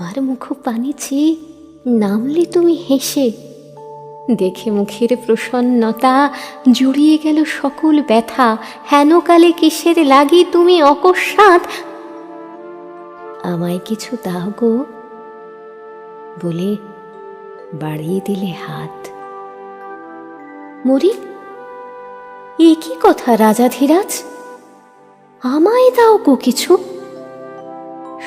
আমার মুখ পানি চেয়ে নামলে তুমি হেসে। দেখে মুখের প্রসন্নতা, জুড়িয়ে গেল সকল ব্যথা। হেনকালে কিসের লাগি তুমি অকস্মাৎ? আমায় কিছু দাও গো, বলে বাড়িয়ে দিলে হাত। মরি এ কি কথা রাজাধিরাজ? আমায় দাও গো কিছু।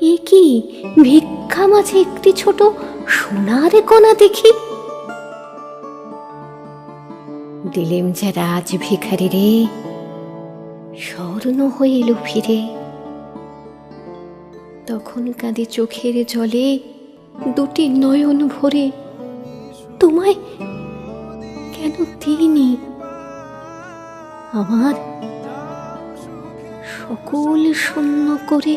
এ কি? ভিক্ষা মাঝে একটি ছোট সোনার কণা দেখি। দিলেম যে রাজ ভিখারি রে, স্বর্ণ হয়ে এলো ফিরে। তখন কাঁদে চোখের জলে দুটি নয়ন ভরে। তোমায় কেন দিইনি? আমার সকল শূন্য করে